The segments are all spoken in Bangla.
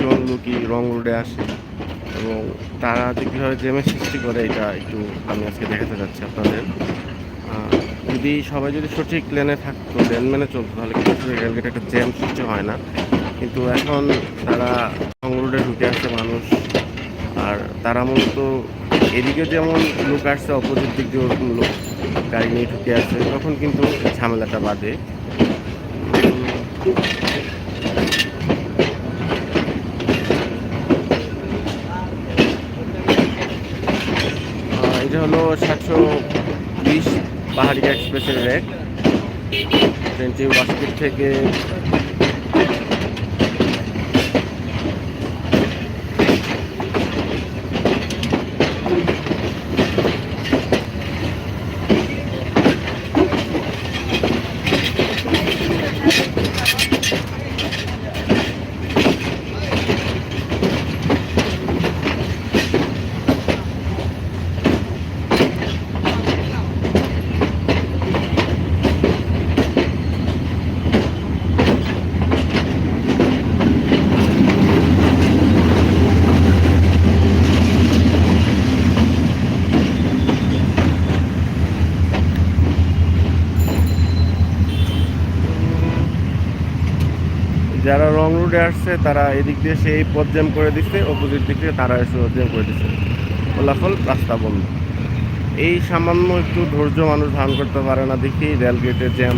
অনেকজন লোকই রং রোডে আসে এবং তারা যে কীভাবে জ্যামের সৃষ্টি করে এটা একটু আমি আজকে দেখাতে যাচ্ছি আপনাদের। যদি সবাই যদি সঠিক লেনে থাকতো লেন মেনে চলতো, তাহলে কিন্তু রেলগেটে একটা জ্যাম সৃষ্টি হয় না। কিন্তু এখন তারা রং রোডে ঢুকে আসছে মানুষ, আর তারা মূলত এদিকে যেমন লোক আসছে, অপোজিট দিক দিয়ে ওরকম লোক গাড়ি নিয়ে ঢুকে আসছে তখন কিন্তু ঝামেলাটা বাদে সাতশো বিশ পাহাড়ি এক্সপ্রেসের রেট। ট্রেনটি ওয়াশপুর থেকে যারা রং রুটে আসছে, তারা এদিক দিয়ে সেই পথ জ্যাম করে দিচ্ছে অপোজিট দিক থেকে তারা এসে জ্যাম করে দিচ্ছে। ফলাফল রাস্তা বন্ধ। এই সামান্য একটু ধৈর্য মানুষ ধারণ করতে পারে না দেখি রেল গেটের জ্যাম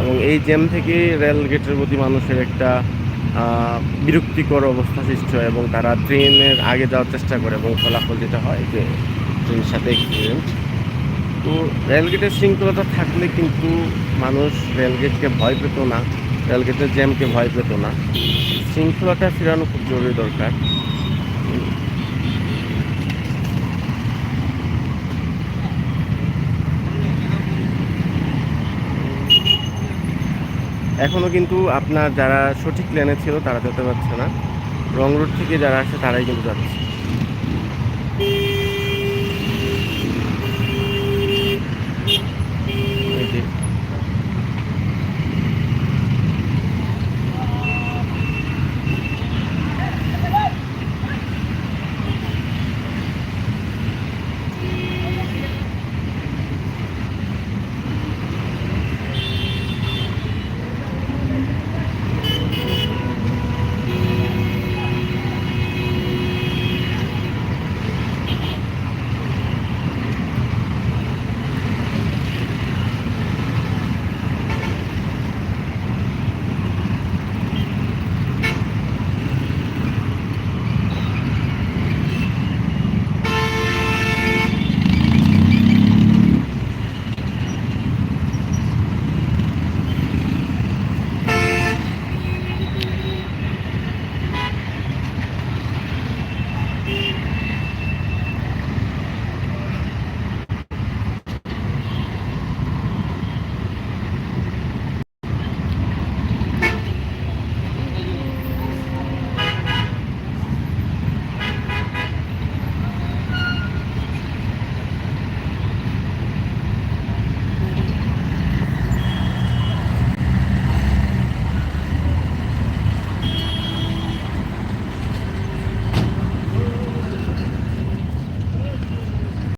এবং এই জ্যাম থেকে রেল গেটের প্রতি মানুষের একটা বিরক্তিকর অবস্থা সৃষ্টি হয় এবং তারা ট্রেনের আগে যাওয়ার চেষ্টা করে এবং ফলাফল যেটা হয় যে ট্রেনের সাথে এক্সিডেন্ট তো রেলগেটের শৃঙ্খলতা থাকলে কিন্তু মানুষ রেলগেটকে ভয় পেত না। রেলগেটের জ্যামকে ভয় পেত না। শৃঙ্খলাটা ফেরানো খুব জরুরি দরকার। এখনও কিন্তু আপনার যারা সঠিক লেনে ছিল, তারা যেতে পারছে না। রং রোড থেকে যারা আসে, তারাই কিন্তু যাচ্ছে।